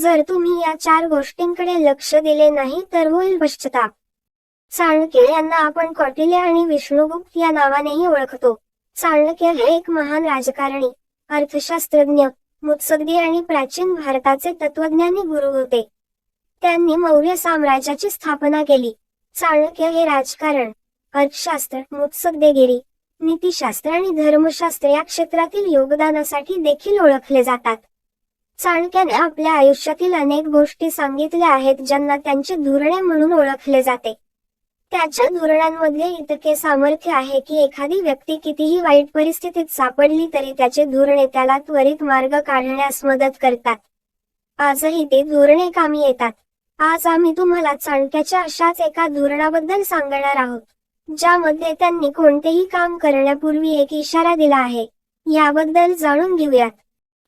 जर तुम्ही या चार गोष्टींकडे लक्ष दिले नाही तर होईल पश्चाताप. चाणक्य यांना आपण कौटिल्य आणि विष्णुगुप्त या नावानेही ओळखतो. चाणक्य हे एक महान राजकारणी अर्थशास्त्रज्ञ मुत्सद्दी आणि प्राचीन भारताचे तत्वज्ञानी गुरु होते. त्यांनी मौर्य साम्राज्याची स्थापना केली. चाणक्य हे राजकारण अर्थशास्त्र मुत्सद्देगिरी नीतिशास्त्र आणि धर्मशास्त्र या क्षेत्रातील योगदानासाठी देखील ओळखले जातात. चाणक्याने आपल्या आयुष्यातील अनेक गोष्टी सांगितल्या आहेत ज्यांना त्यांचे धोरणे म्हणून ओळखले जाते. त्याच्या धोरणांमध्ये इतके सामर्थ्य आहे की एखादी व्यक्ती कितीही वाईट परिस्थितीत सापडली तरी त्याचे धोरणे त्याला त्वरित मार्ग काढण्यास मदत करतात. आजही ते धोरणे कामी येतात. आज आम्ही तुम्हाला चाणक्याच्या अशाच एका धोरणाबद्दल सांगणार आहोत ज्यामध्ये त्यांनी कोणतेही काम करण्यापूर्वी एक इशारा दिला आहे. याबद्दल जाणून घेऊयात.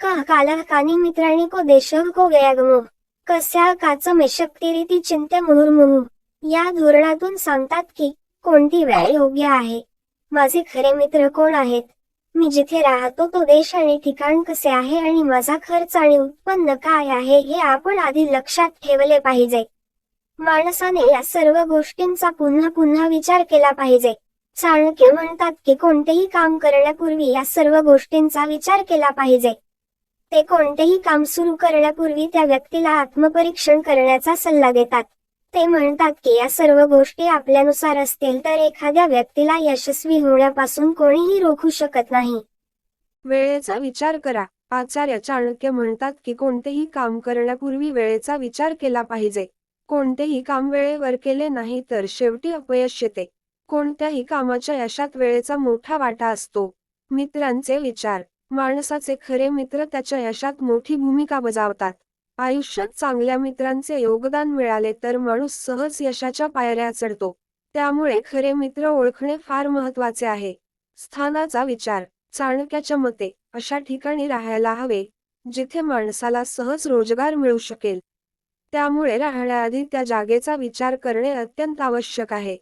का काला कानी मित्रांनी को देशव को गयागमो? कस्या काच मेशक्ती रीती चिंते मुहुर्मुहू या धोरणातून सांगतात की कोणती वेळ योग्य आहे? माझे खरे मित्र कोण आहेत? मी जिथे राहतो तो देश आणि ठिकाण कसे आहे आणि माझा खर्च आणि उत्पन्न काय आहे हे आपण आधी लक्षात ठेवले पाहिजे. माणसाने या सर्व गोष्टींचा पुन्हा पुन्हा विचार केला पाहिजे. चाणक्य म्हणतात की कोणतेही काम करण्यापूर्वी या सर्व गोष्टींचा विचार केला पाहिजे. ते कोणतेही काम सुरू करण्यापूर्वी त्या व्यक्तीला आत्मपरीक्षण करण्याचा सल्ला देतात. ते म्हणतात की या सर्व गोष्टी आपल्यानुसार असतील तर एखाद्या व्यक्तीला यशस्वी होण्यापासून कोणीही रोखू शकत नाही. वेळेचा विचार करा. आचार्य चाणक्य म्हणतात की कोणतेही काम करण्यापूर्वी वेळेचा विचार केला पाहिजे. कोणतेही काम वेळेवर केले नाही तर शेवटी अपयश येते. कोणत्याही कामाच्या यशात वेळेचा मोठा वाटा असतो. मित्रांचे विचार. माणसाचे खरे मित्र त्याच्या यशात मोठी भूमिका बजावतात. आयुष्यात चांगल्या मित्रांचे योगदान मिळाले तर माणूस सहज यशाच्या पायऱ्या चढतो. त्यामुळे खरे मित्र ओळखणे फार महत्त्वाचे आहे. स्थानाचा विचार चाणक्याच्या मते अशा ठिकाणी राहायला हवे जिथे माणसाला सहज रोजगार मिळू शकेल. त्यामुळे राहण्याआधी त्या जागेचा विचार करणे अत्यंत आवश्यक आहे.